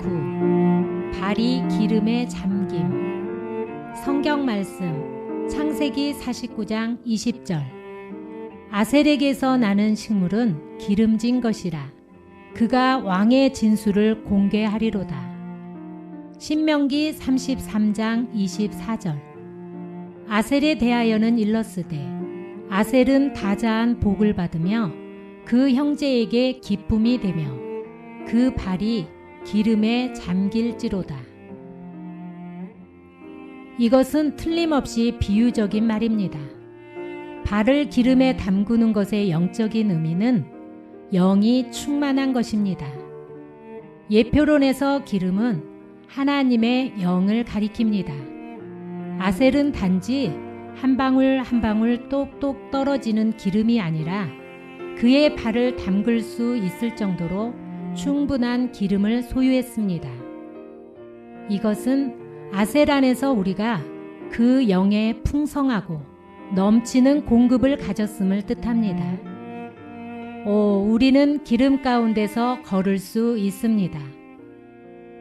후 발이 기름에 잠김. 성경 말씀 창세기 49장 20절. 아셀에게서 나는 식물은 기름진 것이라. 그가 왕의 진수를 공개하리로다. 신명기 33장 24절. 아셀에 대하여는 일렀으되 아셀은 다자한 복을 받으며 그 형제에게 기쁨이 되며 그 발이 기름에 잠길지로다. 이것은 틀림없이 비유적인 말입니다. 발을 기름에 담그는 것의 영적인 의미는 영이 충만한 것입니다. 예표론에서 기름은 하나님의 영을 가리킵니다. 아셀은 단지 한 방울 한 방울 똑똑 떨어지는 기름이 아니라 그의 발을 담글 수 있을 정도로 충분한 기름을 소유했습니다. 이것은 아셀 안에서 우리가 그 영의 풍성하고 넘치는 공급을 가졌음을 뜻합니다. 오, 우리는 기름 가운데서 걸을 수 있습니다.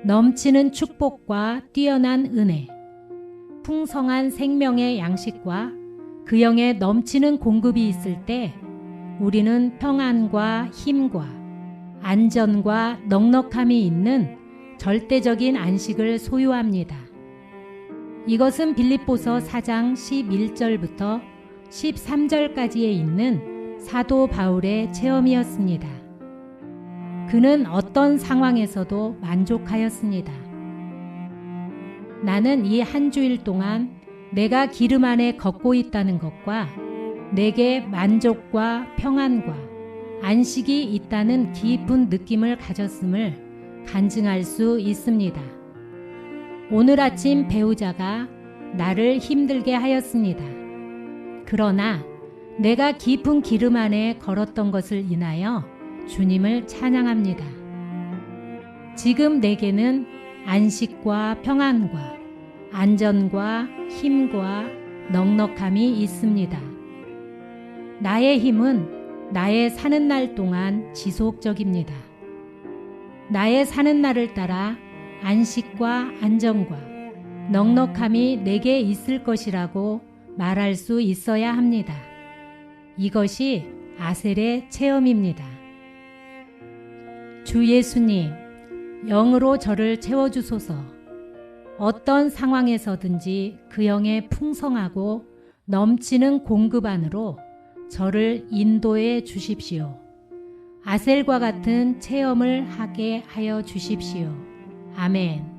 넘치는 축복과 뛰어난 은혜, 풍성한 생명의 양식과 그 영에 넘치는 공급이 있을 때 우리는 평안과 힘과 안전과 넉넉함이 있는 절대적인 안식을 소유합니다. 이것은 빌립보서 4장 11절부터 13절까지에 있는 사도 바울의 체험이었습니다. 그는 어떤 상황에서도 만족하였습니다. 나는 이 한 주일 동안 내가 기름 안에 걷고 있다는 것과 내게 만족과 평안과 안식이 있다는 깊은 느낌을 가졌음을 간증할 수 있습니다. 오늘 아침 배우자가 나를 힘들게 하였습니다. 그러나 내가 깊은 기름 안에 걸었던 것을 인하여 주님을 찬양합니다. 지금 내게는 안식과 평안과 안전과 힘과 넉넉함이 있습니다. 나의 힘은 나의 사는 날 동안 지속적입니다. 나의 사는 날을 따라 안식과 안정과 넉넉함이 내게 있을 것이라고 말할 수 있어야 합니다. 이것이 아셀의 체험입니다. 주 예수님, 영으로 저를 채워주소서. 어떤 상황에서든지 그 영의 풍성하고 넘치는 공급 안으로 저를 인도해 주십시오. 아셀과 같은 체험을 하게 하여 주십시오. 아멘.